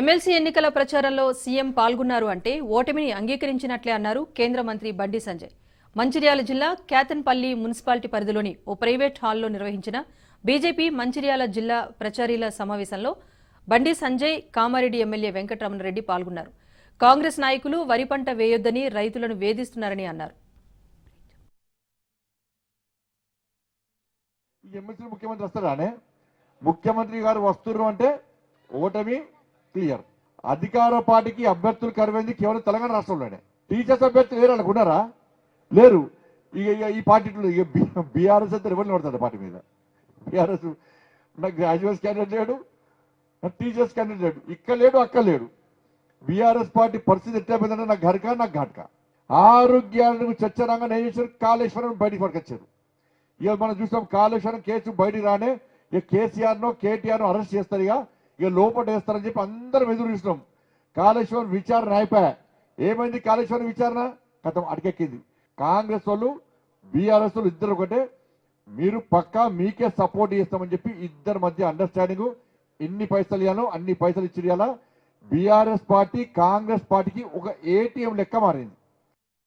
MLC ఎన్నికల ప్రచారంలో CM పాల్గొన్నారు అంటే ఓటమిని అంగీకరించినట్లే అన్నారు కేంద్ర మంత్రి బండి సంజయ్. మంచిర్యాల జిల్లా క్యాతన్పల్లి మున్సిపాలిటీ పరిధిలోని ఓ ప్రైవేట్ హాల్లో నిర్వహించిన బీజేపీ మంచిర్యాల జిల్లా ప్రచారీల సమావేశంలో బండి సంజయ్ కామారెడ్డి ఎమ్మెల్యే వెంకటరమణరెడ్డి పాల్గొన్నారు. కాంగ్రెస్ నాయకులు వరి పంట వేయొద్దని రైతులను వేధిస్తున్నారని అన్నారు. ముఖ్యమంత్రి వస్తారానే ముఖ్యమంత్రి గారు వస్తున్నారు అంటే ఓటమి క్లియర్. అధికార పార్టీకి అభ్యర్థులు కరువైంది కేవలం తెలంగాణ రాష్ట్రంలోనే. టీచర్స్ అభ్యర్థులు లేరు వాళ్ళకు ఉన్నారా లేరు. ఇక ఈ పార్టీలో ఇక బీఆర్ఎస్ అయితే ఎవరు పడతాడు పార్టీ మీద. బీఆర్ఎస్ నాకు గ్రాడ్యుయేట్స్ క్యాండిడేట్ లేడు. టీచర్స్ క్యాండిడేట్ లేడు. ఇక్కడ లేడు అక్కడ లేడు. బీఆర్ఎస్ పార్టీ పరిస్థితి ఎట్లయిపోయిందంటే నాకు ఘటక నాకు ఘటక. ఆరోగ్యానికి చచ్చరంగా నేను చేశారు కాళేశ్వరం బయటికి పట్టుకొచ్చారు ఇక మనం చూసాం కాళేశ్వరం కేసు బయటికి రానే ఇక కేసీఆర్నో కేటీఆర్ను అరెస్ట్ చేస్తారు ఇక. ఇక లోపల వేస్తారని చెప్పి అందరం ఎదురు చూసినాం. కాళేశ్వరం విచారణ అయిపోయా ఏమైంది కాళేశ్వరం విచారణ? కథం అటకెక్కింది. కాంగ్రెస్ వాళ్ళు బీఆర్ఎస్ వాళ్ళు ఇద్దరు ఒకటే. మీరు పక్కా మీకే సపోర్ట్ చేస్తామని చెప్పి ఇద్దరి మధ్య అండర్స్టాండింగ్ ఎన్ని పైసలు ఇవ్వాలో అన్ని పైసలు ఇచ్చి బీఆర్ఎస్ పార్టీ కాంగ్రెస్ పార్టీకి ఒక ఏటీఎం లెక్క మారింది.